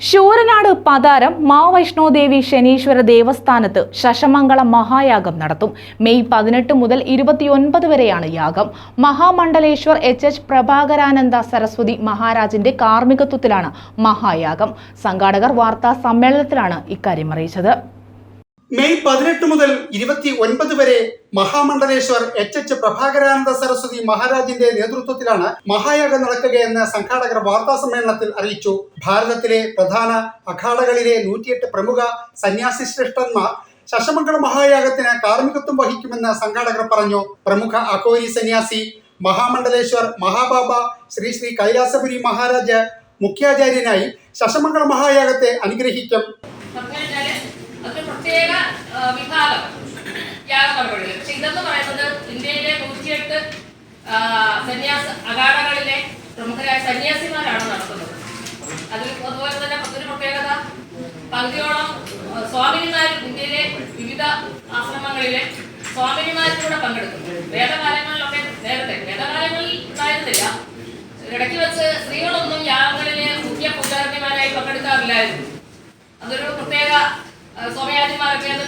ശൂരനാട് പതാരം മാവൈഷ്ണോദേവി ശനീശ്വര ദേവസ്ഥാനത്ത് ശശമംഗളം മഹായാഗം നടത്തും. മെയ് പതിനെട്ട് മുതൽ ഇരുപത്തിയൊൻപത് വരെയാണ് യാഗം. മഹാമണ്ഡലേശ്വർ എച്ച് എച്ച് പ്രഭാകരാനന്ദ സരസ്വതി മഹാരാജിന്റെ കാർമ്മികത്വത്തിലാണ് മഹായാഗം. സംഘാടകർ വാർത്താ സമ്മേളനത്തിലാണ് ഇക്കാര്യം അറിയിച്ചത്. മെയ് പതിനെട്ട് മുതൽ ഇരുപത്തി ഒൻപത് വരെ മഹാമണ്ഡലേശ്വർ എച്ച് എച്ച് പ്രഭാകരാനന്ദ സരസ്വതി മഹാരാജിന്റെ നേതൃത്വത്തിലാണ് മഹായാഗം നടക്കുകയെന്ന് സംഘാടകർ വാർത്താ സമ്മേളനത്തിൽ അറിയിച്ചു. ഭാരതത്തിലെ പ്രധാന അഖാടകളിലെ നൂറ്റിയെട്ട് പ്രമുഖ സന്യാസി ശ്രേഷ്ഠന്മാർ ശശമംഗള മഹായാഗത്തിന് കാർമ്മികത്വം വഹിക്കുമെന്ന് സംഘാടകർ പറഞ്ഞു. പ്രമുഖ അക്കോരി സന്യാസി മഹാമണ്ഡലേശ്വർ മഹാബാബ ശ്രീ ശ്രീ കൈലാസപുരി മഹാരാജ് മുഖ്യാചാര്യനായി ശശമംഗള മഹായാഗത്തെ അനുഗ്രഹിക്കും പറഞ്ഞുകഴിഞ്ഞാൽ അതൊരു പ്രത്യേക ആ, വിഭാഗം. യാഗ നടപടികൾ പക്ഷെ ഇതെന്ന് പറയുന്നത് ഇന്ത്യയിലെ നൂറ്റിയെട്ട് സന്യാസ അഗാഡകളിലെ പ്രമുഖരായ സന്യാസിമാരാണ് നടത്തുന്നത്. അതിൽ അതുപോലെ തന്നെ മറ്റൊരു പ്രത്യേകത പകുതിയോളം സ്വാമിനിമാരും ഇന്ത്യയിലെ വിവിധ ആശ്രമങ്ങളിലെ സ്വാമിനിമാരും കൂടെ പങ്കെടുക്കുന്നു. വേദകാലങ്ങളിലൊക്കെ നേരത്തെ വേദകാലങ്ങളിൽ ഉണ്ടായിരുന്നില്ല. ഇടയ്ക്ക് വെച്ച് സ്ത്രീകളൊന്നും യാഗങ്ങളിലെ മുഖ്യ പൂജാരിമാരായി പങ്കെടുക്കാറില്ലായിരുന്നു. അതൊരു പ്രത്യേക സ്വാമിയാജിമാരൊക്കെ അത്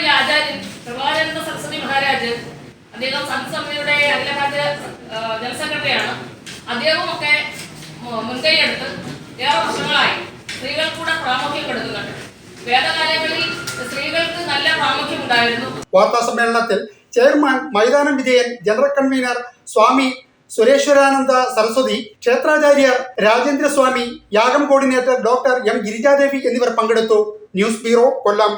ഈ ആചാര്യൻ പ്രഭാകരന്ദ സരസ്വതി മഹാരാജ് അദ്ദേഹം സംഘസമിതിയുടെ അഖിലഭാരത ആ, ജനറൽ സെക്രട്ടറിയാണ് അദ്ദേഹവുമൊക്കെ മു- മുൻകൈയെടുത്ത് ഏറെ വർഷങ്ങളായി സ്ത്രീകൾക്ക് കൂടെ പ്രാമുഖ്യം കൊടുക്കുന്നുണ്ട്. വേദകാലങ്ങളിൽ സ്ത്രീകൾക്ക് നല്ല പ്രാമുഖ്യം ഉണ്ടായിരുന്നു വാർത്താ സമ്മേളനത്തിൽ chairman Maithanam Vijayan general convener Swami Sureshwarananda Saraswati ക്ഷേത്രാചാര്യർ Rajendraswami യാഗം കോർഡിനേറ്റർ ഡോക്ടർ എം ഗിരിജാദേവി എന്നിവർ പങ്കെടുത്തു. News bureau Kollam.